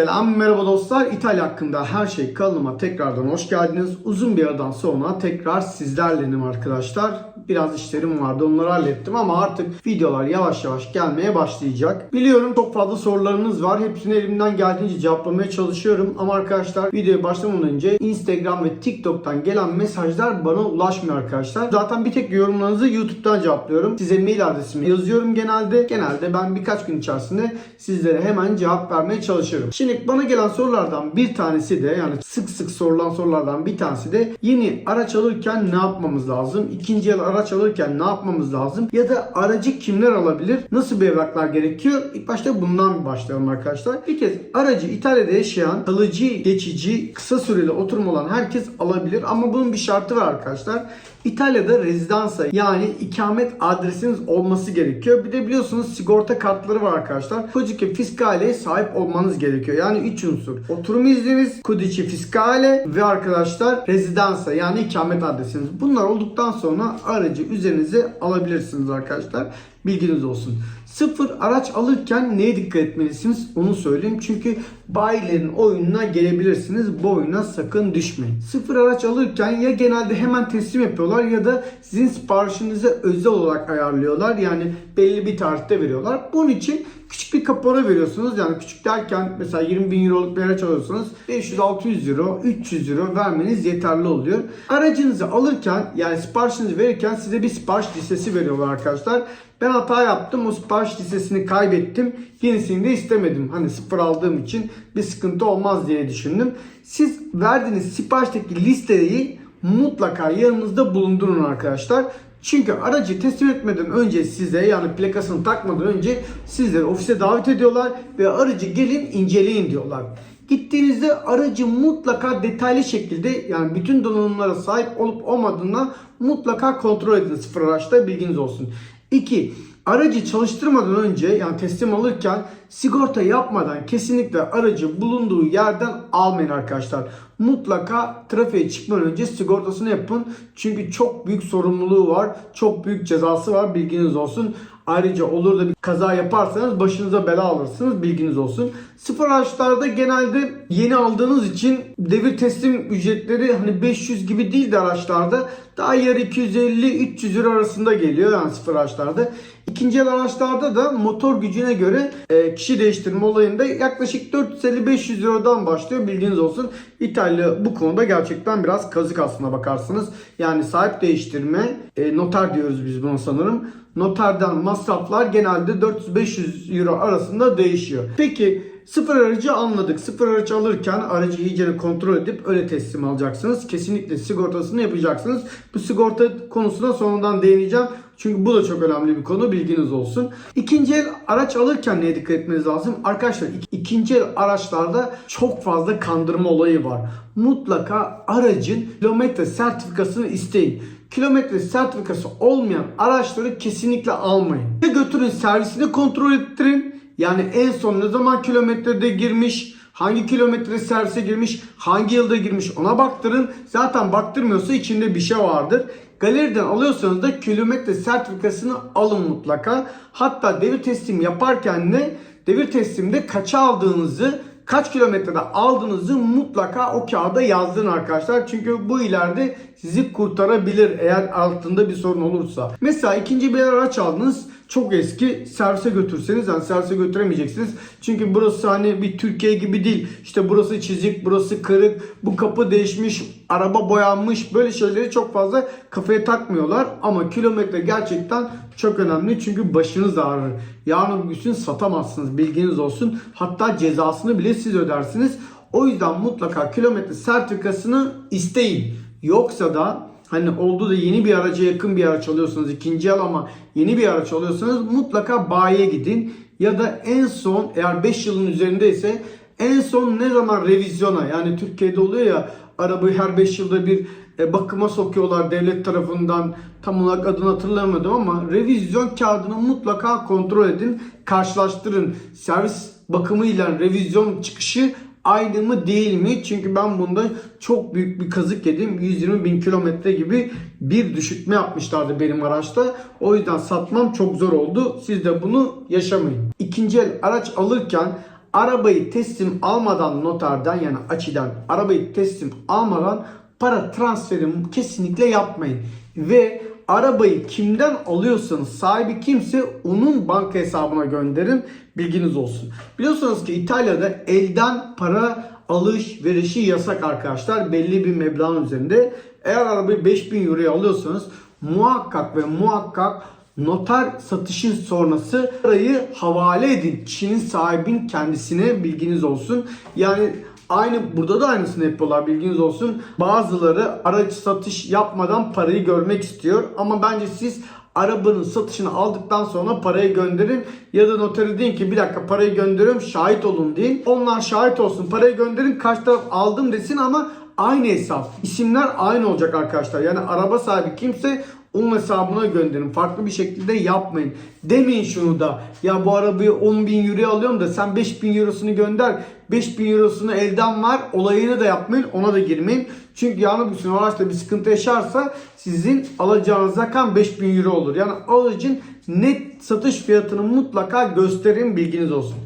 Selam merhaba dostlar. İtalya hakkında her şey kanalıma tekrardan hoş geldiniz. Uzun bir aradan sonra tekrar sizlerlenim arkadaşlar. Biraz işlerim vardı onları hallettim ama artık videolar yavaş yavaş gelmeye başlayacak. Biliyorum çok fazla sorularınız var. Hepsini elimden geldiğince cevaplamaya çalışıyorum. Ama arkadaşlar videoya başlamadan önce Instagram ve TikTok'tan gelen mesajlar bana ulaşmıyor arkadaşlar. Zaten bir tek yorumlarınızı YouTube'dan cevaplıyorum. Size mail adresimi yazıyorum genelde. Genelde ben birkaç gün içerisinde sizlere hemen cevap vermeye çalışıyorum. Şimdi bana gelen sorulardan bir tanesi de yani sık sık sorulan sorulardan bir tanesi de yeni araç alırken ne yapmamız lazım? İkinci el araç alırken ne yapmamız lazım? Ya da aracı kimler alabilir? Nasıl bir evraklar gerekiyor? İlk başta bundan başlayalım arkadaşlar. Bir kez aracı İtalya'da yaşayan kalıcı, geçici, kısa süreli oturum olan herkes alabilir ama bunun bir şartı var arkadaşlar. İtalya'da rezidansa yani ikamet adresiniz olması gerekiyor. Bir de biliyorsunuz sigorta kartları var arkadaşlar. Codice Fiscale'ye sahip olmanız gerekiyor. Yani 3 unsur. Oturum izniniz, Codice Fiscale ve arkadaşlar rezidansa yani ikamet adresiniz. Bunlar olduktan sonra aracı üzerinize alabilirsiniz arkadaşlar. Bilginiz olsun. Sıfır araç alırken neye dikkat etmelisiniz onu söyleyeyim. Çünkü bayilerin oyununa gelebilirsiniz. Bu oyuna sakın düşmeyin. Sıfır araç alırken ya genelde hemen teslim yapıyorlar ya da sizin siparişinize özel olarak ayarlıyorlar. Yani belli bir tarihte veriyorlar. Bunun için küçük bir kapora veriyorsunuz. Yani küçük derken mesela 20 bin euroluk bir araç alıyorsanız 500-600 euro, 300 euro vermeniz yeterli oluyor. Aracınızı alırken yani siparişinizi verirken size bir sipariş listesi veriyorlar arkadaşlar. Ben hata yaptım. O sipariş listesini kaybettim. Yenisini de istemedim. Hani sıfır aldığım için bir sıkıntı olmaz diye düşündüm. Siz verdiğiniz siparişteki listeyi mutlaka yanınızda bulundurun arkadaşlar. Çünkü aracı teslim etmeden önce size yani plakasını takmadan önce sizleri ofise davet ediyorlar ve aracı gelin inceleyin diyorlar. Gittiğinizde aracı mutlaka detaylı şekilde yani bütün donanımlara sahip olup olmadığından mutlaka kontrol edin sıfır araçta bilginiz olsun. 2. Aracı çalıştırmadan önce yani teslim alırken sigorta yapmadan kesinlikle aracı bulunduğu yerden almayın arkadaşlar. Mutlaka trafiğe çıkmadan önce sigortasını yapın. Çünkü çok büyük sorumluluğu var. Çok büyük cezası var bilginiz olsun. Ayrıca olur da bir kaza yaparsanız başınıza bela alırsınız bilginiz olsun. Sıfır araçlarda genelde yeni aldığınız için devir teslim ücretleri hani 500 gibi değil de araçlarda daha yarı 250-300 lira arasında geliyor yani sıfır araçlarda. İkinci el araçlarda da motor gücüne göre e, kişi değiştirme olayında yaklaşık 450-500 liradan başlıyor bilginiz olsun. İtalya bu konuda gerçekten biraz kazık aslına bakarsınız. Yani sahip değiştirme e, noter diyoruz biz buna sanırım. Noterden masraflar genelde 400-500 euro arasında değişiyor. Peki Sıfır aracı anladık. Sıfır araç alırken aracı iyice kontrol edip öyle teslim alacaksınız. Kesinlikle sigortasını yapacaksınız. Bu sigorta konusuna sonradan değineceğim. Çünkü bu da çok önemli bir konu bilginiz olsun. İkinci el araç alırken neye dikkat etmeniz lazım? Arkadaşlar ikinci el araçlarda çok fazla kandırma olayı var. Mutlaka aracın kilometre sertifikasını isteyin kilometre sertifikası olmayan araçları kesinlikle almayın. Ya götürün servisini kontrol ettirin. Yani en son ne zaman kilometrede girmiş, hangi kilometre servise girmiş, hangi yılda girmiş ona baktırın. Zaten baktırmıyorsa içinde bir şey vardır. Galeriden alıyorsanız da kilometre sertifikasını alın mutlaka. Hatta devir teslim yaparken de devir teslimde kaça aldığınızı kaç kilometrede aldığınızı mutlaka o kağıda yazdırın arkadaşlar. Çünkü bu ileride sizi kurtarabilir eğer altında bir sorun olursa. Mesela ikinci bir araç aldınız çok eski servise götürseniz yani servise götüremeyeceksiniz. Çünkü burası hani bir Türkiye gibi değil. İşte burası çizik, burası kırık, bu kapı değişmiş, araba boyanmış böyle şeyleri çok fazla kafaya takmıyorlar. Ama kilometre gerçekten çok önemli çünkü başınız ağrır. Yarın bir gün satamazsınız bilginiz olsun. Hatta cezasını bile siz ödersiniz. O yüzden mutlaka kilometre sertifikasını isteyin. Yoksa da Hani oldu da yeni bir araca yakın bir araç alıyorsanız ikinci el ama yeni bir araç alıyorsanız mutlaka bayiye gidin. Ya da en son eğer 5 yılın üzerindeyse en son ne zaman revizyona yani Türkiye'de oluyor ya arabayı her 5 yılda bir e, bakıma sokuyorlar devlet tarafından tam olarak adını hatırlamadım ama revizyon kağıdını mutlaka kontrol edin karşılaştırın servis bakımıyla revizyon çıkışı aynı mı değil mi? Çünkü ben bunda çok büyük bir kazık yedim. 120 bin kilometre gibi bir düşürtme yapmışlardı benim araçta. O yüzden satmam çok zor oldu. Siz de bunu yaşamayın. İkinci el araç alırken arabayı teslim almadan noterden yani açıdan arabayı teslim almadan para transferi kesinlikle yapmayın. Ve arabayı kimden alıyorsanız sahibi kimse onun banka hesabına gönderin. Bilginiz olsun. Biliyorsunuz ki İtalya'da elden para alış verişi yasak arkadaşlar. Belli bir meblağın üzerinde. Eğer arabayı 5000 euroya alıyorsanız muhakkak ve muhakkak noter satışı sonrası parayı havale edin. Kişinin sahibin kendisine bilginiz olsun. Yani Aynı burada da aynısını yapıyorlar bilginiz olsun. Bazıları araç satış yapmadan parayı görmek istiyor. Ama bence siz arabanın satışını aldıktan sonra parayı gönderin. Ya da notere deyin ki bir dakika parayı gönderiyorum şahit olun deyin. Onlar şahit olsun parayı gönderin karşı taraf aldım desin ama aynı hesap. İsimler aynı olacak arkadaşlar. Yani araba sahibi kimse onun hesabına gönderin. Farklı bir şekilde yapmayın. Demeyin şunu da. Ya bu arabayı 10 bin euroya alıyorum da sen 5 bin eurosunu gönder. 5 bin eurosunu elden var. Olayını da yapmayın. Ona da girmeyin. Çünkü yarın bir gün araçta bir sıkıntı yaşarsa sizin alacağınız rakam 5 bin euro olur. Yani alıcın net satış fiyatını mutlaka gösterin bilginiz olsun.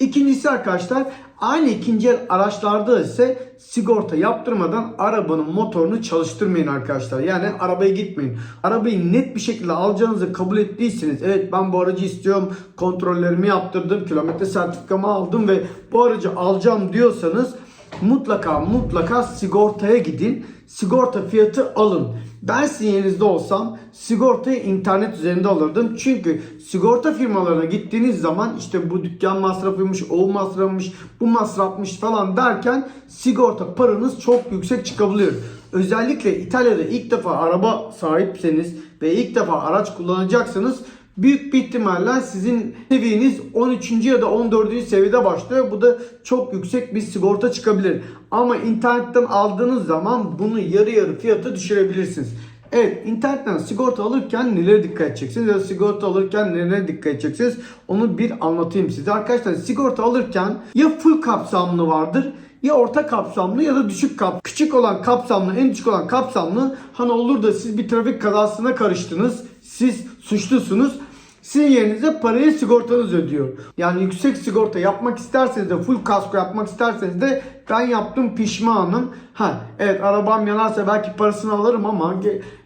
İkincisi arkadaşlar aynı ikinci el araçlarda ise sigorta yaptırmadan arabanın motorunu çalıştırmayın arkadaşlar. Yani arabaya gitmeyin. Arabayı net bir şekilde alacağınızı kabul ettiyseniz evet ben bu aracı istiyorum kontrollerimi yaptırdım kilometre sertifikamı aldım ve bu aracı alacağım diyorsanız mutlaka mutlaka sigortaya gidin. Sigorta fiyatı alın. Ben sizin yerinizde olsam sigortayı internet üzerinde alırdım. Çünkü sigorta firmalarına gittiğiniz zaman işte bu dükkan masrafıymış, o masrafmış, bu masrafmış falan derken sigorta paranız çok yüksek çıkabiliyor. Özellikle İtalya'da ilk defa araba sahipseniz ve ilk defa araç kullanacaksanız büyük bir ihtimalle sizin seviyeniz 13. ya da 14. seviyede başlıyor. Bu da çok yüksek bir sigorta çıkabilir. Ama internetten aldığınız zaman bunu yarı yarı fiyata düşürebilirsiniz. Evet internetten sigorta alırken nelere dikkat edeceksiniz ya sigorta alırken nelere dikkat edeceksiniz onu bir anlatayım size. Arkadaşlar sigorta alırken ya full kapsamlı vardır ya orta kapsamlı ya da düşük kap. Küçük olan kapsamlı, en düşük olan kapsamlı hani olur da siz bir trafik kazasına karıştınız. Siz suçlusunuz. Sizin yerinize parayı sigortanız ödüyor. Yani yüksek sigorta yapmak isterseniz de full kasko yapmak isterseniz de ben yaptım pişmanım. Ha evet arabam yanarsa belki parasını alırım ama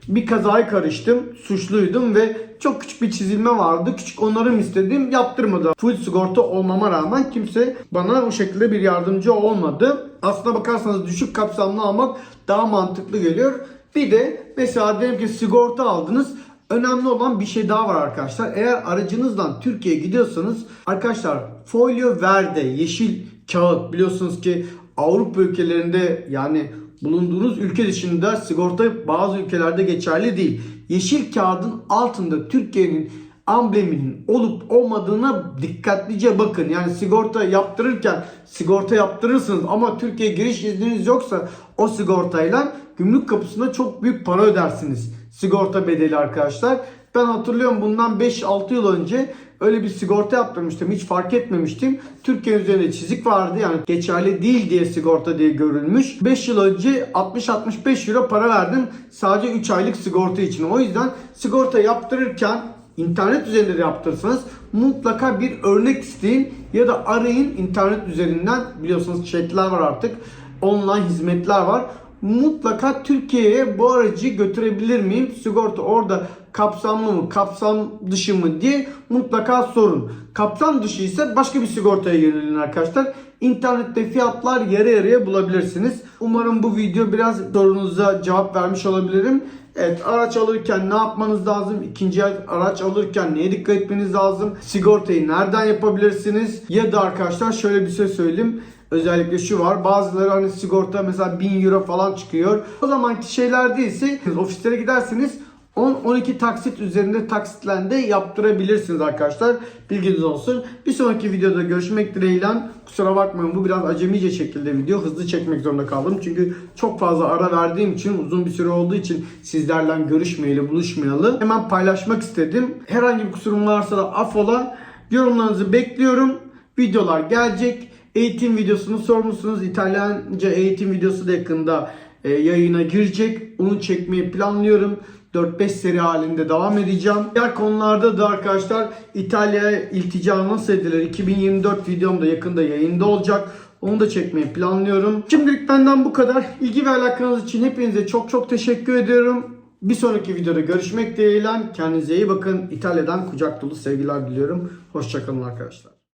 bir kazaya karıştım. Suçluydum ve çok küçük bir çizilme vardı. Küçük onarım istedim. Yaptırmadı. Full sigorta olmama rağmen kimse bana o şekilde bir yardımcı olmadı. Aslına bakarsanız düşük kapsamlı almak daha mantıklı geliyor. Bir de mesela diyelim ki sigorta aldınız. Önemli olan bir şey daha var arkadaşlar. Eğer aracınızdan Türkiye'ye gidiyorsanız arkadaşlar folio verde yeşil kağıt biliyorsunuz ki Avrupa ülkelerinde yani bulunduğunuz ülke dışında sigorta bazı ülkelerde geçerli değil. Yeşil kağıdın altında Türkiye'nin ambleminin olup olmadığına dikkatlice bakın. Yani sigorta yaptırırken sigorta yaptırırsınız ama Türkiye giriş izniniz yoksa o sigortayla gümrük kapısında çok büyük para ödersiniz. Sigorta bedeli arkadaşlar. Ben hatırlıyorum bundan 5-6 yıl önce öyle bir sigorta yaptırmıştım. Hiç fark etmemiştim. Türkiye üzerinde çizik vardı. Yani geçerli değil diye sigorta diye görülmüş. 5 yıl önce 60-65 euro para verdim. Sadece 3 aylık sigorta için. O yüzden sigorta yaptırırken internet üzerinde de yaptırırsanız mutlaka bir örnek isteyin ya da arayın internet üzerinden biliyorsunuz chatler var artık online hizmetler var mutlaka Türkiye'ye bu aracı götürebilir miyim? Sigorta orada kapsamlı mı, kapsam dışı mı diye mutlaka sorun. Kapsam dışı ise başka bir sigortaya yönelin arkadaşlar. İnternette fiyatlar yarı yarıya bulabilirsiniz. Umarım bu video biraz sorunuza cevap vermiş olabilirim. Evet araç alırken ne yapmanız lazım? İkinci araç alırken neye dikkat etmeniz lazım? Sigortayı nereden yapabilirsiniz? Ya da arkadaşlar şöyle bir şey söyleyeyim. Özellikle şu var. Bazıları hani sigorta mesela 1000 euro falan çıkıyor. O zamanki şeyler değilse ofislere giderseniz 10-12 taksit üzerinde taksitle de yaptırabilirsiniz arkadaşlar. Bilginiz olsun. Bir sonraki videoda görüşmek dileğiyle. Kusura bakmayın bu biraz acemice şekilde video. Hızlı çekmek zorunda kaldım. Çünkü çok fazla ara verdiğim için uzun bir süre olduğu için sizlerle görüşmeyeli buluşmayalı. Hemen paylaşmak istedim. Herhangi bir kusurum varsa da affola. Yorumlarınızı bekliyorum. Videolar gelecek. Eğitim videosunu sormuşsunuz. İtalyanca eğitim videosu da yakında e, yayına girecek. Onu çekmeyi planlıyorum. 4-5 seri halinde devam edeceğim. Diğer konularda da arkadaşlar İtalya'ya iltica nasıl edilir 2024 videom da yakında yayında olacak. Onu da çekmeyi planlıyorum. Şimdilik benden bu kadar. İlgi ve alakanız için hepinize çok çok teşekkür ediyorum. Bir sonraki videoda görüşmek dileğiyle. Kendinize iyi bakın. İtalya'dan kucak dolu sevgiler diliyorum. Hoşçakalın arkadaşlar.